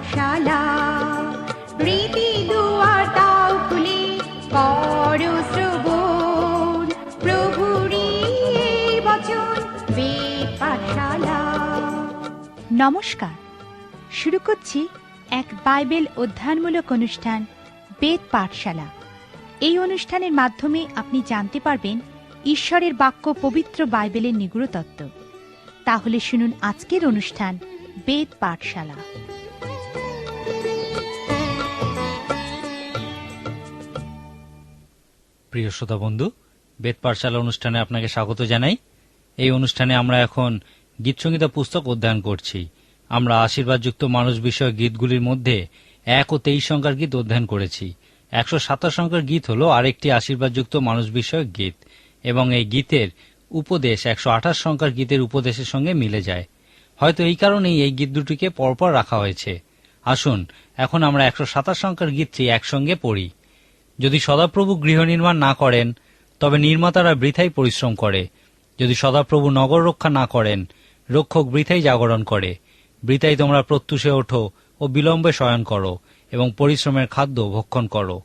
বচন বেদ পাঠশালা রীতি দুয়ার তাও শ্রবণ প্রভুরই এই বচন নমস্কার। শুরু করছি এক বাইবেল অধ্যয়নমূলক অনুষ্ঠান, বেদ পাঠশালা। এই অনুষ্ঠানের মাধ্যমে আপনি জানতে পারবেন ঈশ্বরের বাক্য পবিত্র বাইবেলের নিগুড় তত্ত্ব। তাহলে শুনুন আজকের অনুষ্ঠান, বেদ পাঠশালা। প্রিয় শ্রোতা বন্ধু, বেদ পাঠশালা অনুষ্ঠানে আপনাকে স্বাগত জানাই। এই অনুষ্ঠানে আমরা এখন গীতসংগীতা পুস্তক অধ্যয়ন করছি। আমরা আশীর্বাদযুক্ত মানুষ বিষয়ক গীতগুলির মধ্যে এক ও তেইশ সংখ্যার গীত অধ্যয়ন করেছি। একশো সাতাশ সংখ্যার গীত হল আরেকটি আশীর্বাদযুক্ত মানুষ বিষয়ক গীত এবং এই গীতের উপদেশ একশো আঠাশ সংখ্যার গীতের উপদেশের সঙ্গে মিলে যায়। হয়তো এই কারণেই এই গীত দুটিকে পরপর রাখা হয়েছে। আসুন, এখন আমরা একশো সাতাশ সংখ্যার গীতটি একসঙ্গে পড়ি। যদি সদাপ্রভু গৃহ নির্মাণ না করেন, তবে নির্মাতারা বৃথাই পরিশ্রম করে। যদি সদাপ্রভু নগর রক্ষা না করেন, রক্ষক বৃথাই জাগরণ করে। বৃথাই তোমরা প্রত্যুষে ওঠো ও বিলম্বে শয়ন করো এবং পরিশ্রমের খাদ্য ভক্ষণ করো।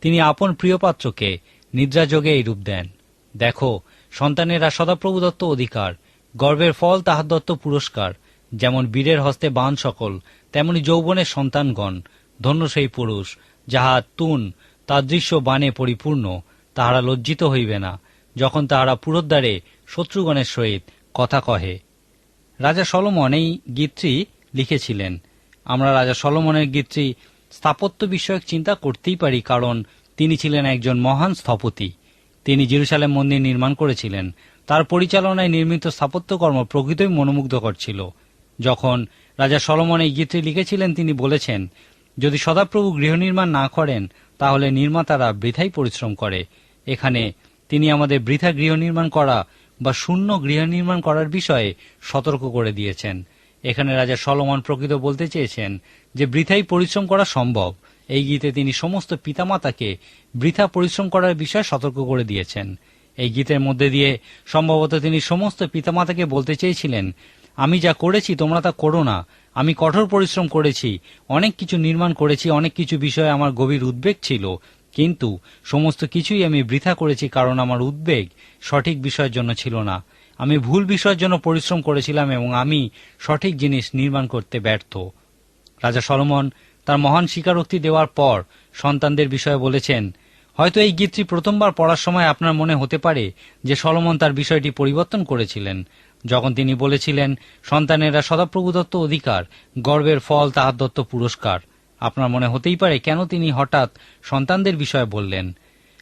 তিনি আপন প্রিয়পাত্রকে নিদ্রাযোগে এই রূপ দেন। দেখো, সন্তানেরা সদাপ্রভু দত্ত অধিকার, গর্বের ফল তাহার দত্ত পুরস্কার। যেমন বীরের হস্তে বান সকল, তেমনি যৌবনের সন্তানগণ, ধন্য সেই পুরুষ, যাহা তুন তাদৃশ্য বানে পরিপূর্ণ, তাহারা লজ্জিত হইবে না, যখন তাহারা পুরোদ্বারে শত্রুগণের সহিত কথা কহে। রাজা সলমন এই গীতটি লিখেছিলেন। আমরা রাজা সলমনের গীতটি স্থাপত্য বিষয়ক চিন্তা করতেই পারি, কারণ তিনি ছিলেন একজন মহান স্থপতি। তিনি জেরুসালেম মন্দির নির্মাণ করেছিলেন। তার পরিচালনায় নির্মিত স্থাপত্যকর্ম প্রকৃতই মনোমুগ্ধকর ছিল। যখন রাজা সলমন এই গীতটি লিখেছিলেন, তিনি বলেছেন, যদি সদাপ্রভু গৃহ নির্মাণ না করেন তাহলে নির্মাতারা বৃথাই পরিশ্রম করে। এখানে তিনি আমাদের বৃথা গৃহ নির্মাণ করা বা শূন্য গৃহ নির্মাণ করার বিষয়ে সতর্ক করে দিয়েছেন। এখানে রাজা সলমন প্রকৃত বলতে চেয়েছেন যে, বৃথাই পরিশ্রম করা সম্ভব। এই গীতে তিনি সমস্ত পিতামাতাকে বৃথা পরিশ্রম করার বিষয়ে সতর্ক করে দিয়েছেন। এই গীতের মধ্যে দিয়ে সম্ভবত তিনি সমস্ত পিতামাতাকে বলতে চেয়েছিলেন, আমি যা করেছি তোমরা তা করো না। আমি কঠোর পরিশ্রম করেছি, অনেক কিছু নির্মাণ করেছি, অনেক কিছু বিষয়ে আমার গভীর উদ্বেগ ছিল, কিন্তু সমস্ত কিছুই আমি বৃথা করেছি কারণ আমার উদ্বেগ সঠিক বিষয়ের জন্য ছিল না। আমি ভুল বিষয়ের জন্য পরিশ্রম করেছিলাম এবং আমি সঠিক জিনিস নির্মাণ করতে ব্যর্থ। রাজা সলমন তার মহান স্বীকারোক্তি দেওয়ার পর সন্তানদের বিষয়ে বলেছেন, হয়তো এই গীতটি প্রথমবার পড়ার সময় আপনার মনে হতে পারে যে সলমন তার বিষয়টি পরিবর্তন করেছিলেন। যখন তিনি বলেছিলেন, সন্তানেরা সদাপ্রভু দত্ত অধিকার, গর্বের ফল তাহার দত্ত পুরস্কার। আপনার মনে হতেই পারে, কেন তিনি হঠাৎ সন্তানদের বিষয়ে বললেন?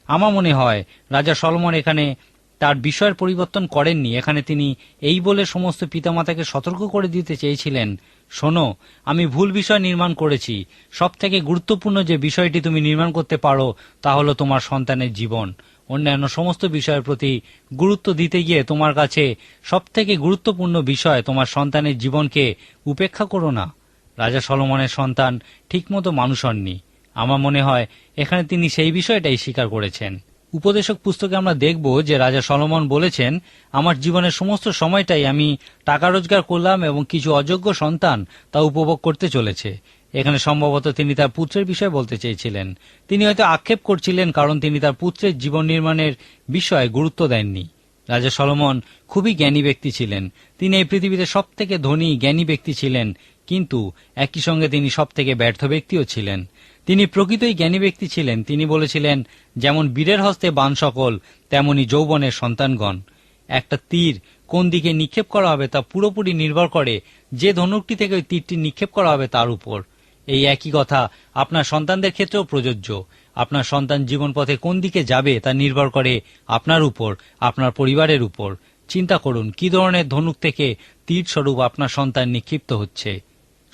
আমার মনে হয়, রাজা সলমন এখানে তার বিষয়ের পরিবর্তন করেননি। এখানে তিনি এই বলে সমস্ত পিতামাতাকে সতর্ক করে দিতে চেয়েছিলেন। শোনো, আমি ভুল বিষয় নির্মাণ করেছি। সব থেকে গুরুত্বপূর্ণ যে বিষয়টি তুমি নির্মাণ করতে পারো, তা হলো তোমার সন্তানের জীবন। অন্যান্য সমস্ত বিষয়ের প্রতি গুরুত্ব দিতে গিয়ে তোমার কাছে সব থেকে গুরুত্বপূর্ণ বিষয় তোমার সন্তানের জীবনকে উপেক্ষা করো না। রাজা সলমনের সন্তান ঠিকমতো মানুষ হননি। আমার মনে হয় এখানে তিনি সেই বিষয়টাই স্বীকার করেছেন। উপদেশক পুস্তকে আমরা দেখব যে রাজা সলমন বলেছেন, আমার জীবনের সমস্ত সময়টাই আমি টাকা রোজগার করলাম এবং কিছু অযোগ্য সন্তান তা উপভোগ করতে চলেছে। এখানে সম্ভবত তিনি তার পুত্রের বিষয়ে বলতে চেয়েছিলেন। তিনি হয়তো আক্ষেপ করছিলেন কারণ তিনি তার পুত্রের জীবন নির্মাণের বিষয়ে গুরুত্ব দেননি। রাজা সলমন খুবই জ্ঞানী ব্যক্তি ছিলেন। তিনি এই পৃথিবীতে সব থেকে ধনী, জ্ঞানী ব্যক্তি ছিলেন, কিন্তু একই সঙ্গে তিনি সব থেকে ব্যর্থ ব্যক্তিও ছিলেন। তিনি প্রকৃতই জ্ঞানী ব্যক্তি ছিলেন। তিনি বলেছিলেন, যেমন বীরের হস্তে বান সকল, তেমনি যৌবনের সন্তানগণ। একটা তীর কোন দিকে নিক্ষেপ করা হবে তা পুরোপুরি নির্ভর করে যে ধনুকটি থেকে ওই তীরটি নিক্ষেপ করা হবে তার উপর। এই একই কথা। আপনার সন্তানদের ক্ষেত্রেও প্রযোজ্য। আপনার সন্তান জীবন পথে কোন দিকে যাবে তা নির্ভর করে আপনার উপর, আপনার পরিবারের উপর। চিন্তা করুন, কি ধরনের ধনুক থেকে তীর স্বরূপ আপনার সন্তান নিক্ষিপ্ত হচ্ছে?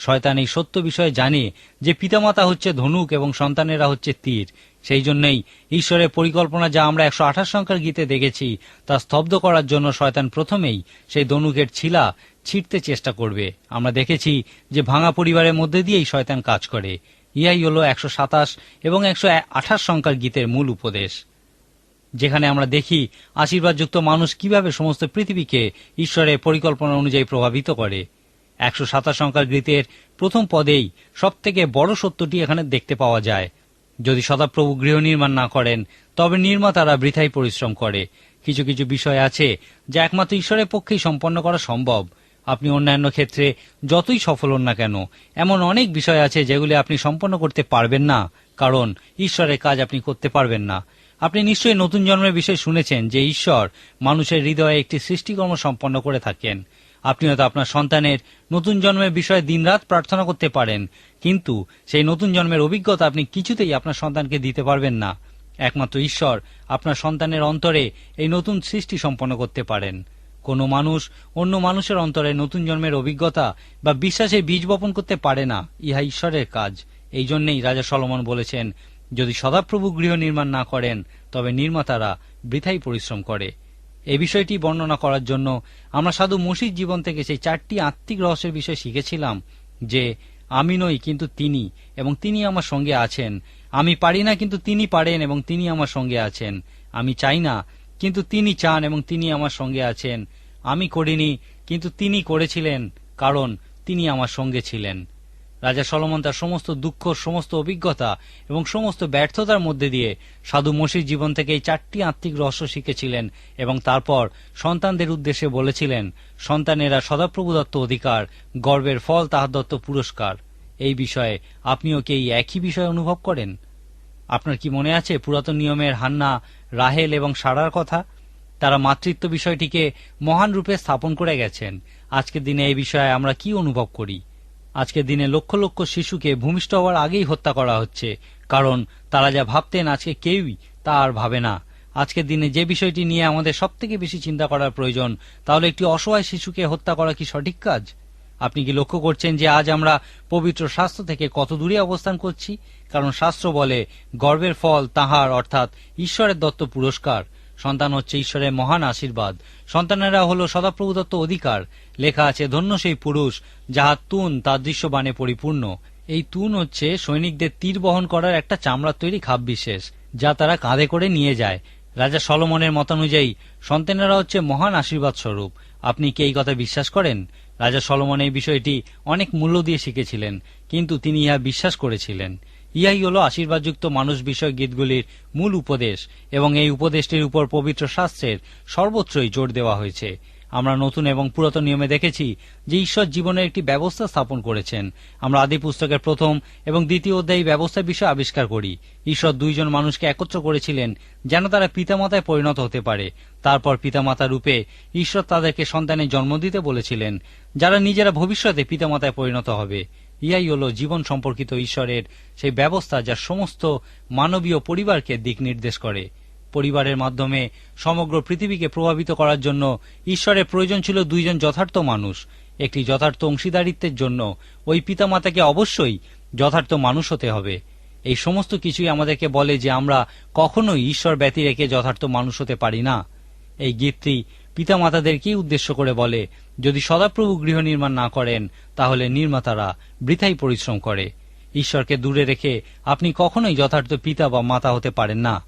শয়তান এই সত্য বিষয়ে জানে যে পিতামাতা হচ্ছে ধনুক এবং সন্তানেরা হচ্ছে তীর। সেই জন্যই ঈশ্বরের পরিকল্পনা যা আমরা একশো আঠাশ সংখ্যার গীতে দেখেছি, তা স্তব্ধ করার জন্য শয়তান প্রথমেই সেই ধনুকের ছিলা ছিঁড়তে চেষ্টা করবে। আমরা দেখেছি যে ভাঙা পরিবারের মধ্যে দিয়েই শয়তান কাজ করে। ইহাই হল একশো সাতাশ এবং একশো আঠাশ সংখ্যার গীতের মূল উপদেশ। যেখানে আমরা দেখি আশীর্বাদযুক্ত মানুষ কীভাবে সমস্ত পৃথিবীকে ঈশ্বরের পরিকল্পনা অনুযায়ী প্রভাবিত করে। একশো সাতাশ সংখ্যার গীতের প্রথম পদেই সব থেকে বড় সত্যটি এখানে দেখতে পাওয়া যায়। যদি সদাপ্রভু গৃহ নির্মাণ না করেন, তবে নির্মাতারা বৃথাই পরিশ্রম করে। কিছু কিছু বিষয় আছে যা একমাত্র ঈশ্বরের পক্ষেই সম্পন্ন করা সম্ভব। আপনি অন্যান্য ক্ষেত্রে যতই সফল হন না কেন, এমন অনেক বিষয় আছে যেগুলি আপনি সম্পন্ন করতে পারবেন না, কারণ ঈশ্বরের কাজ আপনি করতে পারবেন না। আপনি নিশ্চয়ই নতুন জন্মের বিষয় শুনেছেন যে ঈশ্বর মানুষের হৃদয়ে একটি সৃষ্টিকর্ম সম্পন্ন করে থাকেন। আপনি হয়তো আপনার সন্তানের নতুন জন্মের বিষয়ে দিনরাত প্রার্থনা করতে পারেন, কিন্তু সেই নতুন জন্মের অভিজ্ঞতা আপনি কিছুতেই আপনার সন্তানকে দিতে পারবেন না। একমাত্র ঈশ্বর আপনার সন্তানের অন্তরে এই নতুন সৃষ্টি সম্পন্ন করতে পারেন। কোনো মানুষ অন্য মানুষের অন্তরে নতুন জন্মের অভিজ্ঞতা বা বিশ্বাসের বীজ বপন করতে পারে না, ইহা ঈশ্বরের কাজ। এই জন্যেই রাজা সলমন বলেছেন, যদি সদাপ্রভু গৃহ নির্মাণ না করেন, তবে নির্মাতারা বৃথাই পরিশ্রম করে। এই বিষয়টি বর্ণনা করার জন্য আমরা সাধু মসির জীবন থেকে সেই চারটি আত্মিক রহস্যের বিষয়ে শিখেছিলাম যে, আমি নই, কিন্তু তিনি, এবং তিনি আমার সঙ্গে আছেন। আমি পারি না, কিন্তু তিনি পারেন, এবং তিনি আমার সঙ্গে আছেন। আমি চাই না, কিন্তু তিনি চান, এবং তিনি আমার সঙ্গে আছেন। আমি করিনি, কিন্তু তিনি করেছিলেন, কারণ তিনি আমার সঙ্গে ছিলেন। রাজা সলমন তার সমস্ত দুঃখ, সমস্ত অভিজ্ঞতা এবং সমস্ত ব্যর্থতার মধ্যে দিয়ে সাধু মসির জীবন থেকে এই চারটি আত্মিক রহস্য শিখেছিলেন এবং তারপর সন্তানদের উদ্দেশ্যে বলেছিলেন, সন্তানেরা সদাপ্রভু দত্ত অধিকার, গর্বের ফল তাহার দত্ত পুরস্কার। এই বিষয়ে আপনিও কি এই একই বিষয় অনুভব করেন? আপনার কি মনে আছে পুরাতন নিয়মের হান্না, রাহেল এবং সারার কথা? তারা মাতৃত্ব বিষয়টিকে মহান রূপে স্থাপন করে গেছেন। আজকের দিনে এই বিষয়ে আমরা কি অনুভব করি? আজকের দিনে লক্ষ লক্ষ শিশুকে ভূমিষ্ঠ হওয়ার আগেই হত্যা করা হচ্ছে। কারণ তারা যা ভাবতেন আজকে কেউই তা আর ভাবে না। আজকের দিনে যে বিষয়টি নিয়ে আমাদের সব থেকে বেশি চিন্তা করার প্রয়োজন, তাহলে একটি অসহায় শিশুকে হত্যা করা কি সঠিক কাজ? আপনি কি লক্ষ্য করছেন যে আজ আমরা পবিত্র শাস্ত্র থেকে কত দূরে অবস্থান করছি? কারণ শাস্ত্র বলে, গর্বের ফল তাহার অর্থাৎ ঈশ্বরের দত্ত পুরস্কার। সন্তান হচ্ছে ঈশ্বরের মহান আশীর্বাদ। সন্তানেরা হলো সদাপ্রভু দত্ত অধিকার। লেখা আছে, ধন্য সেই পুরুষ যাহা তুন তার দৃশ্যবানে পরিপূর্ণ। এই তুন হচ্ছে সৈনিকদের তীর বহন করার একটা চামড়ার তৈরি খাপ বিশেষ যা তারা কাঁধে করে নিয়ে যায়। রাজা সলমনের মতানুযায়ী, সন্তানেরা হচ্ছে মহান আশীর্বাদ স্বরূপ। আপনি কি এই কথা বিশ্বাস করেন? রাজা সলমন এই বিষয়টি অনেক মূল্য দিয়ে শিখেছিলেন, কিন্তু তিনি ইহা বিশ্বাস করেছিলেন। ইহাই হল আশীর্বাদযুক্ত মানুষ বিষয় গীতগুলির মূল উপদেশ এবং এই উপদেশটির উপর পবিত্র শাস্ত্রের সর্বত্রই জোর দেওয়া হয়েছে। আমরা নতুন এবং পুরাতন নিয়মে দেখেছি যে ঈশ্বর জীবনের একটি ব্যবস্থা স্থাপন করেছেন। আমরা আদি পুস্তকের প্রথম এবং দ্বিতীয় অধ্যায় ব্যবস্থার বিষয় আবিষ্কার করি। ঈশ্বর দুইজন মানুষকে একত্র করেছিলেন যেন তারা পিতামাতায় পরিণত হতে পারে। তারপর পিতামাতা রূপে ঈশ্বর তাদেরকে সন্তানের জন্ম দিতে বলেছিলেন, যারা নিজেরা ভবিষ্যতে পিতামাতায় পরিণত হবে। ইহাই হল জীবন সম্পর্কিত ঈশ্বরের সেই ব্যবস্থা যা সমস্ত মানবীয় পরিবারকে দিক নির্দেশ করে। পরিবারের মাধ্যমে সমগ্র পৃথিবীকে প্রভাবিত করার জন্য ঈশ্বরের প্রয়োজন ছিল দুইজন যথার্থ মানুষ। একটি যথার্থ অংশীদারিত্বের জন্য ওই পিতামাতাকে অবশ্যই যথার্থ মানুষ হতে হবে। এই সমস্ত কিছুই আমাদেরকে বলে যে আমরা কখনোই ঈশ্বর ব্যতী রেখে যথার্থ মানুষ হতে পারি না। এই গীতটি পিতামাতাদেরকেই উদ্দেশ্য করে বলে, যদি সদাপ্রভু গৃহ নির্মাণ না করেন, তাহলে নির্মাতারা বৃথাই পরিশ্রম করে। ঈশ্বরকে দূরে রেখে আপনি কখনোই যথার্থ পিতা বা মাতা হতে পারেন না।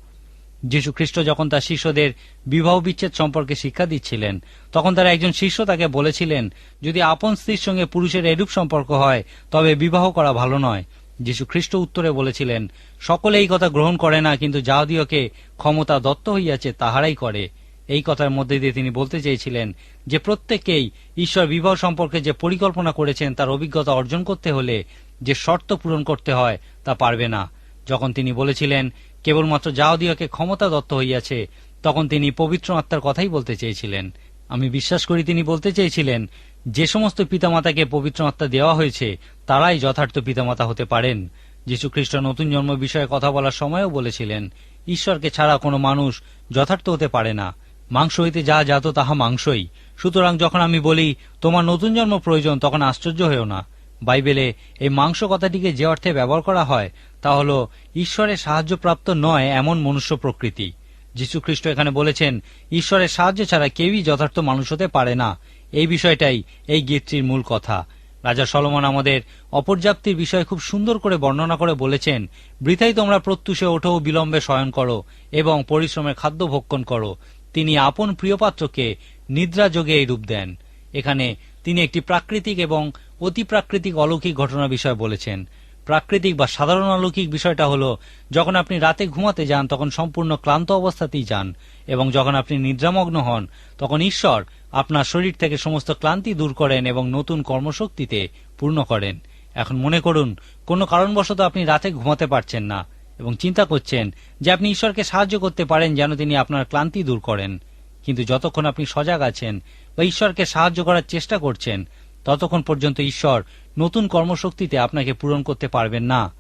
যীশু খ্রিস্ট যখন তার শিষ্যদের বিবাহ বিচ্ছেদ সম্পর্কে শিক্ষা দিচ্ছিলেন, তখন তার একজন শিষ্য তাকে বলেছিলেন, যদি আপন স্ত্রীর সঙ্গে পুরুষের এরূপ সম্পর্ক হয়, তবে বিবাহ করা ভালো নয়। যীশু খ্রিস্ট উত্তরে বলেছিলেন, সকলে এই কথা গ্রহণ করে না, কিন্তু যাহাদিওকে ক্ষমতা দত্ত হইয়াছে, তাহারাই করে। এই কথার মধ্যে দিয়ে তিনি বলতে চেয়েছিলেন যে প্রত্যেকেই ঈশ্বর বিবাহ সম্পর্কে যে পরিকল্পনা করেছেন, তার অভিজ্ঞতা অর্জন করতে হলে যে শর্ত পূরণ করতে হয়, তা পারবে না। যখন তিনি বলেছিলেন, কেবলমাত্র যাওদিয়াকে ক্ষমতা দত্ত হইয়াছে, তখন তিনি পবিত্র আত্মার কথাই বলতে চেয়েছিলেন। আমি বিশ্বাস করি তিনি বলতে চেয়েছিলেন, যে সমস্ত পিতামাতাকে পবিত্র আত্মা দেওয়া হয়েছে, তারাই যথার্থ পিতামাতা হতে পারেন। যীশু খ্রিস্ট নতুন জন্ম বিষয়ে কথা বলার সময়ও বলেছিলেন, ঈশ্বরকে ছাড়া কোনো মানুষ যথার্থ হতে পারে না। মাংস হইতে যা জাত তাহা মাংসই। সুতরাং যখন আমি বলি, তোমার নতুন জন্ম প্রয়োজন, তখন আশ্চর্য হয়েও না। বাইবেলে এই মাংস কথাটিকে যে অর্থে ব্যবহার করা হয়, তা হল, ঈশ্বরের সাহায্যপ্রাপ্ত নয় এমন মনুষ্য প্রকৃতি। যীশুখ্রিস্ট এখানে বলেছেন, ঈশ্বরের সাহায্য ছাড়া কেউই যথার্থ মানুষ হতে পারে না। এই বিষয়টাই এই গীতটির মূল কথা। রাজা সলমন আমাদের অপর্যাপ্তির বিষয় খুব সুন্দর করে বর্ণনা করে বলেছেন, বৃথাই তোমরা প্রত্যুষে ওঠো, বিলম্বে শয়ন করো এবং পরিশ্রমের খাদ্য ভক্ষণ করো। তিনি আপন প্রিয়পাত্রকে নিদ্রা যোগে এই রূপ দেন। এখানে তিনি একটি প্রাকৃতিক এবং অতি প্রাকৃতিক অলৌকিক ঘটনা বিষয় বলেছেন। প্রাকৃতিক বা সাধারণ অলৌকিক বিষয়টা হলো, যখন আপনি রাতে ঘুমাতে যান, তখন সম্পূর্ণ ক্লান্ত অবস্থাতেই যান এবং যখন আপনি নিদ্রামগ্ন হন, তখন ঈশ্বর আপনার শরীর থেকে সমস্ত ক্লান্তি দূর করেন এবং নতুন কর্মশক্তিতে পূর্ণ করেন। এখন মনে করুন, কোনো কারণবশত আপনি রাতে ঘুমাতে পারছেন না। এবং চিন্তা করছেন যে আপনি ঈশ্বরকে সাহায্য করতে পারেন যেন তিনি আপনার ক্লান্তি দূর করেন। কিন্তু যতক্ষণ আপনি সজাগ আছেন বা ঈশ্বরকে সাহায্য করার চেষ্টা করছেন, ততক্ষণ পর্যন্ত ঈশ্বর নতুন কর্মশক্তিতে আপনাকে পূরণ করতে পারবেন না।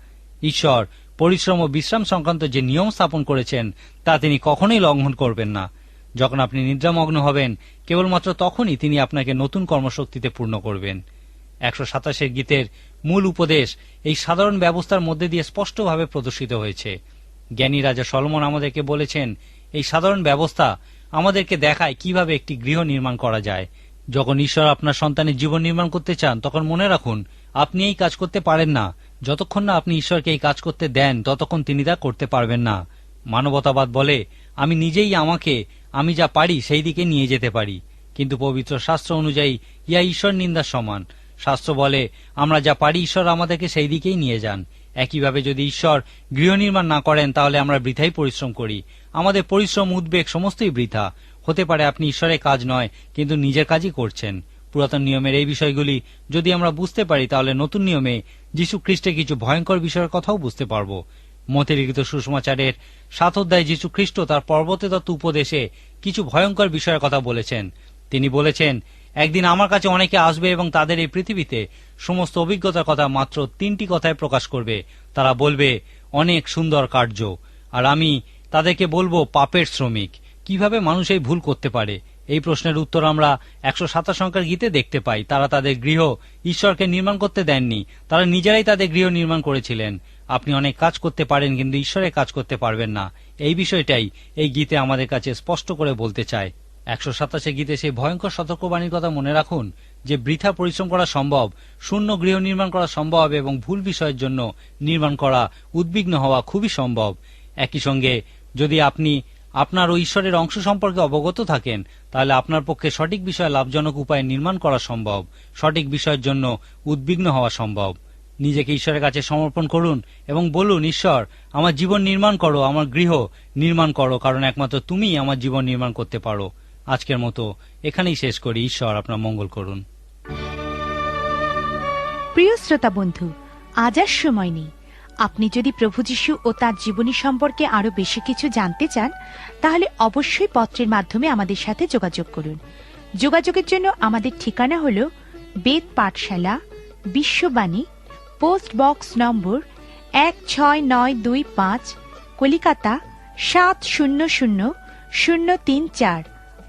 ঈশ্বর পরিশ্রম ও বিশ্রাম সংক্রান্ত যে নিয়ম স্থাপন করেছেন, তা তিনি কখনোই লঙ্ঘন করবেন না। যখন আপনি নিদ্রামগ্ন হবেন, কেবলমাত্র তখনই তিনি আপনাকে নতুন কর্মশক্তিতে পূর্ণ করবেন। একশো সাতাশের গীতের মূল উপদেশ এই সাধারণ ব্যবস্থার মধ্যে দিয়ে স্পষ্টভাবে প্রদর্শিত হয়েছে। জ্ঞানী রাজা সলমন আমাদেরকে বলেছেন, এই সাধারণ ব্যবস্থা আমাদেরকে দেখায় কীভাবে একটি গৃহ নির্মাণ করা যায়। যখন ঈশ্বর আপনার সন্তানের জীবন নির্মাণ করতে চান, তখন মনে রাখুন, আপনি এই কাজ করতে পারেন না। যতক্ষণ না আপনি ঈশ্বরকে এই কাজ করতে দেন, ততক্ষণ তিনি তা করতে পারবেন না। মানবতাবাদ বলে, আমি নিজেই আমাকে, আমি যা পারি, সেই দিকে নিয়ে যেতে পারি। কিন্তু পবিত্র শাস্ত্র অনুযায়ী ইয়া ঈশ্বর নিন্দার সমান। শাস্ত্র বলে, আমরা যা পারি, ঈশ্বর আমাদেরকে সেই দিকেই নিয়ে যান। একইভাবে যদি ঈশ্বর গৃহ নির্মাণ না করেন, তাহলে আমরা বৃথাই পরিশ্রম করি। আমাদের পরিশ্রম, উদ্বেগ সমস্তই বৃথা। হতে পারে আপনি ঈশ্বরের কাজ নয়, কিন্তু নিজের কাজই করছেন। পুরাতন নিয়মের এই বিষয়গুলি যদি আমরা বুঝতে পারি, তাহলে নতুন নিয়মে যীশু খ্রিস্টের কিছু ভয়ঙ্কর বিষয়ের কথাও বুঝতে পারব। মতিলিখিত সুষমাচারের সাত অধ্যায় যীশু খ্রিস্ট তার পর্বতে তত্ত্ব উপদেশে কিছু ভয়ঙ্কর বিষয়ের কথা বলেছেন। তিনি বলেছেন একদিন আমার কাছে অনেকে আসবে এবং তাদের এই পৃথিবীতে সমস্ত অভিজ্ঞতার কথা মাত্র তিনটি কথায় প্রকাশ করবে। তারা বলবে, অনেক সুন্দর কার্য। আর আমি তাদেরকে বলব, পাপের শ্রমিক, কীভাবে মানুষ এই ভুল করতে পারে? এই প্রশ্নের উত্তর আমরা একশো সাতাশ সংখ্যার গীতে দেখতে পাই। তারা তাদের গৃহ ঈশ্বরকে নির্মাণ করতে দেননি। তারা নিজেরাই তাদের গৃহ নির্মাণ করেছিলেন। আপনি অনেক কাজ করতে পারেন, কিন্তু ঈশ্বরের কাজ করতে পারবেন না। এই বিষয়টাই এই গীতে আমাদের কাছে স্পষ্ট করে বলতে চায়। একশো সাতাশে গীতে সেই ভয়ঙ্কর সতর্কবাণীর কথা মনে রাখুন যে বৃথা পরিশ্রম করা সম্ভব, শূন্য গৃহ নির্মাণ করা সম্ভব এবং ভুল বিষয়ের জন্য নির্মাণ করা উদ্বিগ্ন হওয়া খুবই সম্ভব। একই সঙ্গে যদি আপনি আপনার ও ঈশ্বরের অংশ সম্পর্কে অবগত থাকেন, তাহলে আপনার পক্ষে সঠিক বিষয়ে লাভজনক উপায়ে নির্মাণ করা সম্ভব, সঠিক বিষয়ের জন্য উদ্বিগ্ন হওয়া সম্ভব। নিজেকে ঈশ্বরের কাছে সমর্পণ করুন এবং বলুন, ঈশ্বর, আমার জীবন নির্মাণ করো, আমার গৃহ নির্মাণ করো, কারণ একমাত্র তুমিই আমার জীবন নির্মাণ করতে পারো। আজকের মতো এখানেই শেষ করি। ঈশ্বর আপনার মঙ্গল করুন। প্রিয় শ্রোতা বন্ধু, আজ আর সময় নেই। আপনি যদি প্রভু যীশু ও তার জীবনী সম্পর্কে আরও বেশি কিছু জানতে চান, তাহলে অবশ্যই পত্রের মাধ্যমে আমাদের সাথে যোগাযোগ করুন। যোগাযোগের জন্য আমাদের ঠিকানা হল বেদ পাঠশালা, বিশ্ববাণী, পোস্ট বক্স নম্বর এক ছয় নয় দুই পাঁচ, কলিকাতা সাত শূন্য শূন্য শূন্য তিন চার।